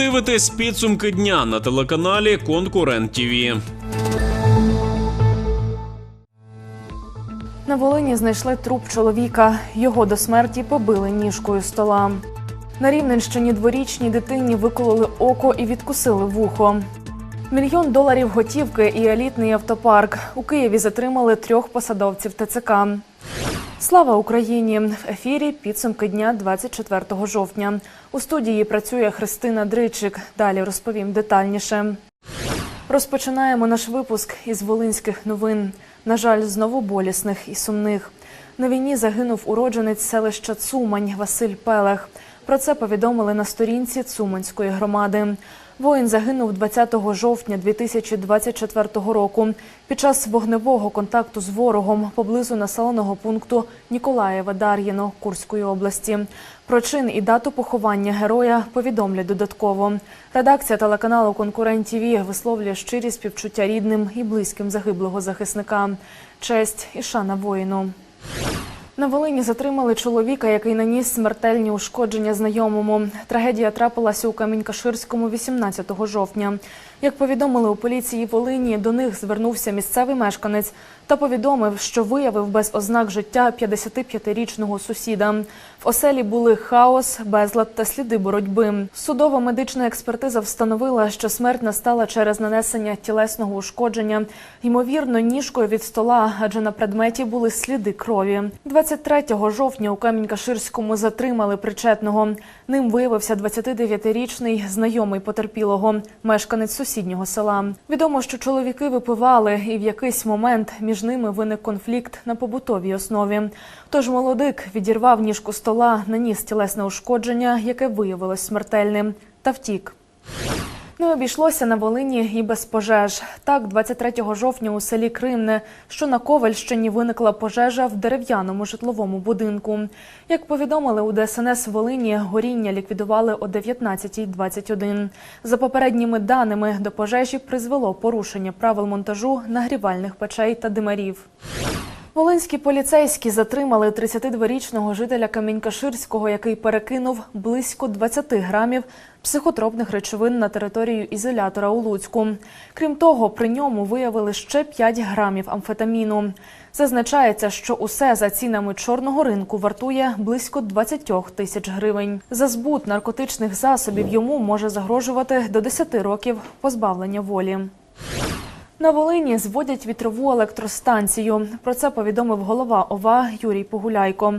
дивитесь підсумки дня на телеканалі Конкурент ТІВІ. На Волині знайшли труп чоловіка. Його до смерті побили ніжкою стола. На Рівненщині дворічній дитині викололи око і відкусили вухо. Мільйон доларів готівки і елітний автопарк. У Києві затримали трьох посадовців ТЦК. Слава Україні! В ефірі підсумки дня 24 жовтня. У студії працює Христина Дричик. Далі розповім детальніше. Розпочинаємо наш випуск із волинських новин. На жаль, знову болісних і сумних. На війні загинув уродженець селища Цумань Василь Пелех. Про це повідомили на сторінці Цуманської громади. Воїн загинув 20 жовтня 2024 року під час вогневого контакту з ворогом поблизу населеного пункту Ніколаєва Дар'їно Курської області. Про чин і дату поховання героя повідомлять додатково. Редакція телеканалу Конкурент ТІВІ висловлює щирі співчуття рідним і близьким загиблого захисника. Честь і шана воїну. На Волині затримали чоловіка, який наніс смертельні ушкодження знайомому. Трагедія трапилася у Камінь-Каширському 18 жовтня. Як повідомили у поліції Волині, до них звернувся місцевий мешканець та повідомив, що виявив без ознак життя 55-річного сусіда. В оселі були хаос, безлад та сліди боротьби. Судова медична експертиза встановила, що смерть настала через нанесення тілесного ушкодження, ймовірно, ніжкою від стола, адже на предметі були сліди крові. 23 жовтня у Камінь-Каширському затримали причетного. Ним виявився 29-річний знайомий потерпілого, мешканець сусіднього села. Відомо, що чоловіки випивали, і в якийсь момент між ними виник конфлікт на побутовій основі. Тож молодик відірвав ніжку стола, наніс тілесне ушкодження, яке виявилось смертельним, та втік. Не обійшлося на Волині і без пожеж. Так, 23 жовтня у селі Кримне, що на Ковальщині виникла пожежа в дерев'яному житловому будинку. Як повідомили у ДСНС Волині, горіння ліквідували о 19.21. За попередніми даними, до пожежі призвело порушення правил монтажу нагрівальних печей та димарів. Волинські поліцейські затримали 32-річного жителя Камінь-Каширського, який перекинув близько 20 грамів психотропних речовин на територію ізолятора у Луцьку. Крім того, при ньому виявили ще 5 грамів амфетаміну. Зазначається, що усе за цінами чорного ринку вартує близько 20 тисяч гривень. За збут наркотичних засобів йому може загрожувати до 10 років позбавлення волі. На Волині зводять вітрову електростанцію. Про це повідомив голова ОВА Юрій Погуляйко.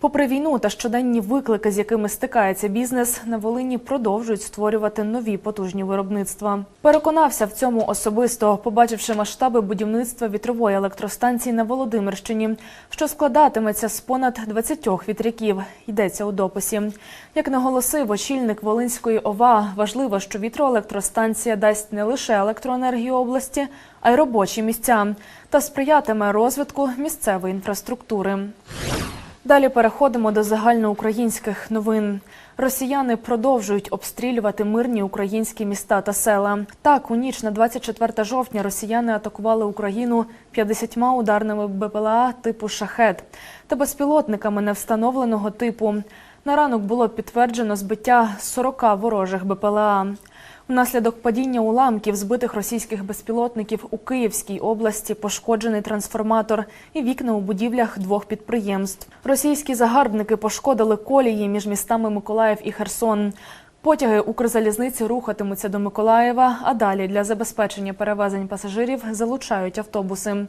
Попри війну та щоденні виклики, з якими стикається бізнес, на Волині продовжують створювати нові потужні виробництва. Переконався в цьому особисто, побачивши масштаби будівництва вітрової електростанції на Володимирщині, що складатиметься з понад 20 вітряків. Йдеться у дописі. Як наголосив очільник Волинської ОВА, важливо, що вітроелектростанція дасть не лише електроенергію області, а й робочі місця та сприятиме розвитку місцевої інфраструктури. Далі переходимо до загальноукраїнських новин. Росіяни продовжують обстрілювати мирні українські міста та села. Так, у ніч на 24 жовтня росіяни атакували Україну 50 ударними БПЛА типу шахет та безпілотниками невстановленого типу. На ранок було підтверджено збиття 40 ворожих БПЛА. Внаслідок падіння уламків збитих російських безпілотників у Київській області пошкоджений трансформатор і вікна у будівлях двох підприємств. Російські загарбники пошкодили колії між містами Миколаїв і Херсон. Потяги Укрзалізниці рухатимуться до Миколаєва, а далі для забезпечення перевезень пасажирів залучають автобуси.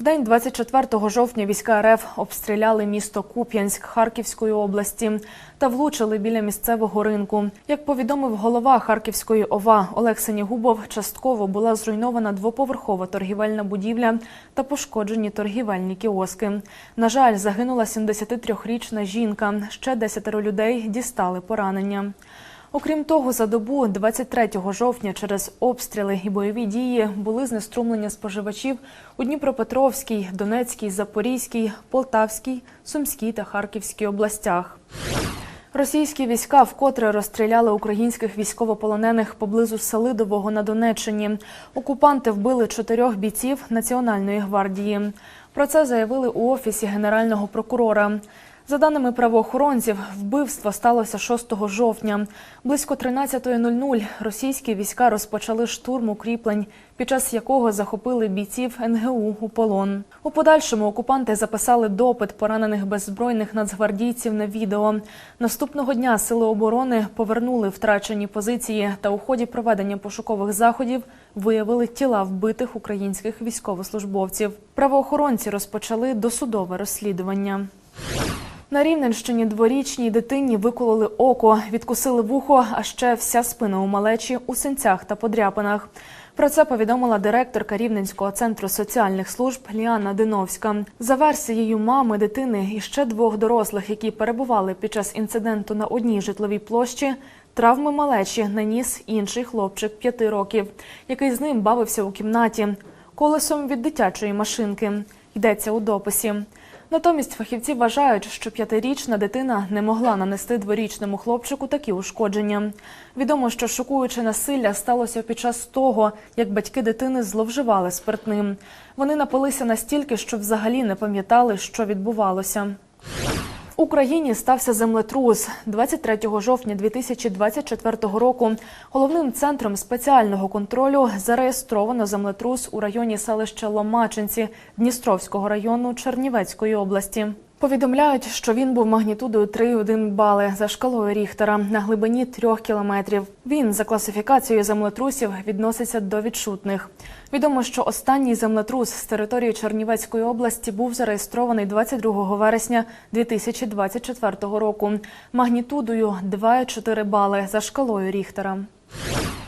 В день 24 жовтня війська РФ обстріляли місто Куп'янськ Харківської області та влучили біля місцевого ринку. Як повідомив голова Харківської ОВА Олег Сенігубов, частково була зруйнована двоповерхова торгівельна будівля та пошкоджені торгівельні кіоски. На жаль, загинула 73-річна жінка. Ще 10 людей дістали поранення. Окрім того, за добу 23 жовтня через обстріли і бойові дії були знеструмлення споживачів у Дніпропетровській, Донецькій, Запорізькій, Полтавській, Сумській та Харківській областях. Російські війська вкотре розстріляли українських військовополонених поблизу Селидового на Донеччині. Окупанти вбили чотирьох бійців Національної гвардії. Про це заявили у офісі генерального прокурора. За даними правоохоронців, вбивство сталося 6 жовтня. Близько 13.00 російські війська розпочали штурм укріплень, під час якого захопили бійців НГУ у полон. У подальшому окупанти записали допит поранених беззбройних нацгвардійців на відео. Наступного дня сили оборони повернули втрачені позиції та у ході проведення пошукових заходів виявили тіла вбитих українських військовослужбовців. Правоохоронці розпочали досудове розслідування. На Рівненщині дворічній дитині викололи око, відкусили вухо, а ще вся спина у малечі у синцях та подряпинах. Про це повідомила директорка Рівненського центру соціальних служб Ліана Диновська. За версією мами дитини і ще двох дорослих, які перебували під час інциденту на одній житловій площі, травми малечі наніс інший хлопчик п'яти років, який з ним бавився у кімнаті колесом від дитячої машинки. Йдеться у дописі. Натомість фахівці вважають, що п'ятирічна дитина не могла нанести дворічному хлопчику такі ушкодження. Відомо, що шокуюче насилля сталося під час того, як батьки дитини зловживали спиртним. Вони напилися настільки, що взагалі не пам'ятали, що відбувалося. Україні стався землетрус 23 жовтня 2024 року. Головним центром спеціального контролю зареєстровано землетрус у районі селища Ломачинці Дністровського району Чернівецької області. Повідомляють, що він був магнітудою 3,1 бали за шкалою Ріхтера на глибині 3 кілометрів. Він за класифікацією землетрусів відноситься до відчутних. Відомо, що останній землетрус з території Чернівецької області був зареєстрований 22 вересня 2024 року магнітудою 2,4 бали за шкалою Ріхтера.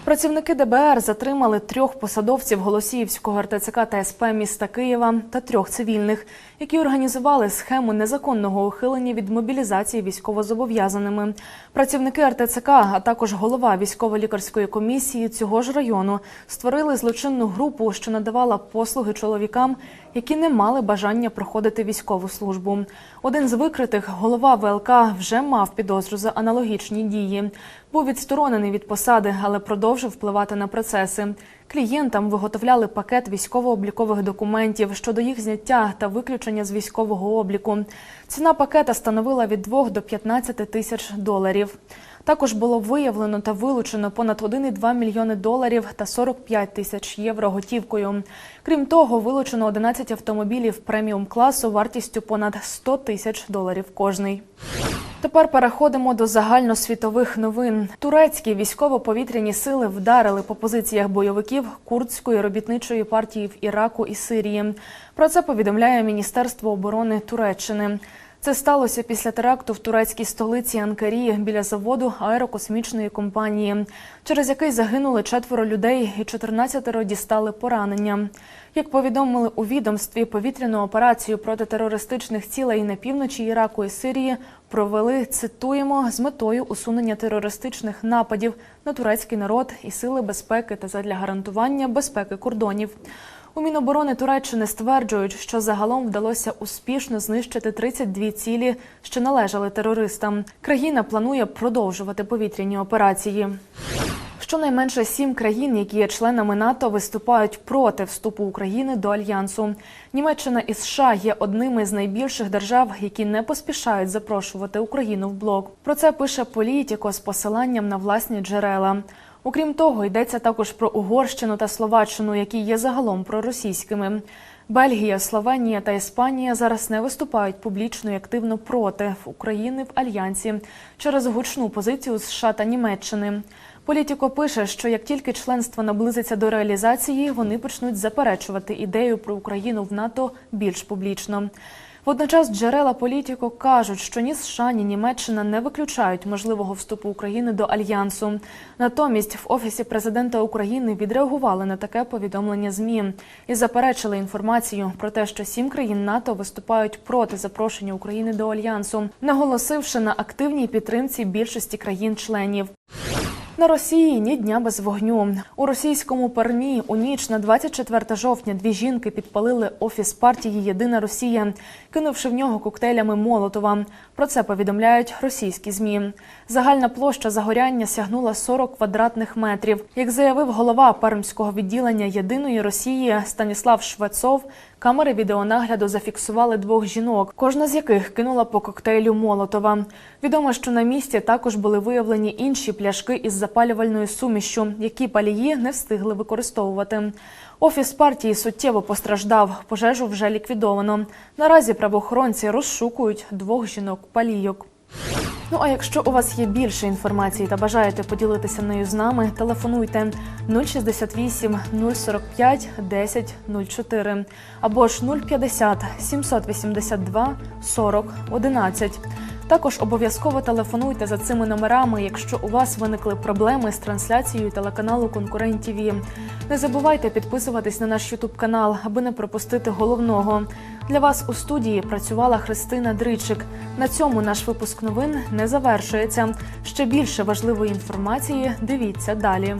Працівники ДБР затримали трьох посадовців Голосіївського РТЦК та СП міста Києва та трьох цивільних, які організували схему незаконного ухилення від мобілізації військовозобов'язаними. Працівники РТЦК, а також голова військово-лікарської комісії цього ж району створили злочинну групу, що надавала послуги чоловікам, які не мали бажання проходити військову службу. Один з викритих, голова ВЛК, вже мав підозру за аналогічні дії. Був відсторонений від посади, але продовжив впливати на процеси. Клієнтам виготовляли пакет військово-облікових документів щодо їх зняття та виключення з військового обліку. Ціна пакета становила від 2 до 15 тисяч доларів. Також було виявлено та вилучено понад 1,2 мільйони доларів та 45 тисяч євро готівкою. Крім того, вилучено 11 автомобілів преміум класу вартістю понад 100 тисяч доларів кожний. Тепер переходимо до загальносвітових новин. Турецькі військово-повітряні сили вдарили по позиціях бойовиків курдської робітничої партії в Іраку і Сирії. Про це повідомляє Міністерство оборони Туреччини. Це сталося після теракту в турецькій столиці Анкарі біля заводу аерокосмічної компанії, через який загинули четверо людей і 14 дістали поранення. Як повідомили у відомстві, повітряну операцію проти терористичних цілей на півночі Іраку і Сирії провели цитуємо з метою усунення терористичних нападів на турецький народ і сили безпеки та задля гарантування безпеки кордонів. У Міноборони Туреччини стверджують, що загалом вдалося успішно знищити 32 цілі, що належали терористам. Країна планує продовжувати повітряні операції. Щонайменше сім країн, які є членами НАТО, виступають проти вступу України до альянсу. Німеччина і США є одними з найбільших держав, які не поспішають запрошувати Україну в блок. Про це пише Політіко з посиланням на власні джерела. Окрім того, йдеться також про Угорщину та Словаччину, які є загалом проросійськими. Бельгія, Словенія та Іспанія зараз не виступають публічно і активно проти України в альянсі через гучну позицію США та Німеччини. Політіко пише, що як тільки членство наблизиться до реалізації, вони почнуть заперечувати ідею про Україну в НАТО більш публічно. Водночас джерела політико кажуть, що ні США, ні Німеччина не виключають можливого вступу України до альянсу. Натомість в офісі президента України відреагували на таке повідомлення змі і заперечили інформацію про те, що сім країн НАТО виступають проти запрошення України до альянсу, наголосивши на активній підтримці більшості країн-членів. На Росії ні дня без вогню. У російському Пермі у ніч на 24 жовтня дві жінки підпалили офіс партії Єдина Росія, кинувши в нього коктейлями Молотова. Про це повідомляють російські змі. Загальна площа загоряння сягнула 40 квадратних метрів. Як заявив голова пермського відділення Єдиної Росії Станіслав Швецов, Камери відеонагляду зафіксували двох жінок, кожна з яких кинула по коктейлю Молотова. Відомо, що на місці також були виявлені інші пляшки із запалювальною сумішчю, які палії не встигли використовувати. Офіс партії суттєво постраждав. Пожежу вже ліквідовано. Наразі правоохоронці розшукують двох жінок-палійок. Ну а якщо у вас є більше інформації та бажаєте поділитися нею з нами, телефонуйте 068 045 10 04 або ж 050 782 40 11. Також обов'язково телефонуйте за цими номерами, якщо у вас виникли проблеми з трансляцією телеканалу Конкурент ТВ. Не забувайте підписуватись на наш Ютуб канал, аби не пропустити головного. Для вас у студії працювала Христина Дричик. На цьому наш випуск новин не завершується. Ще більше важливої інформації дивіться далі.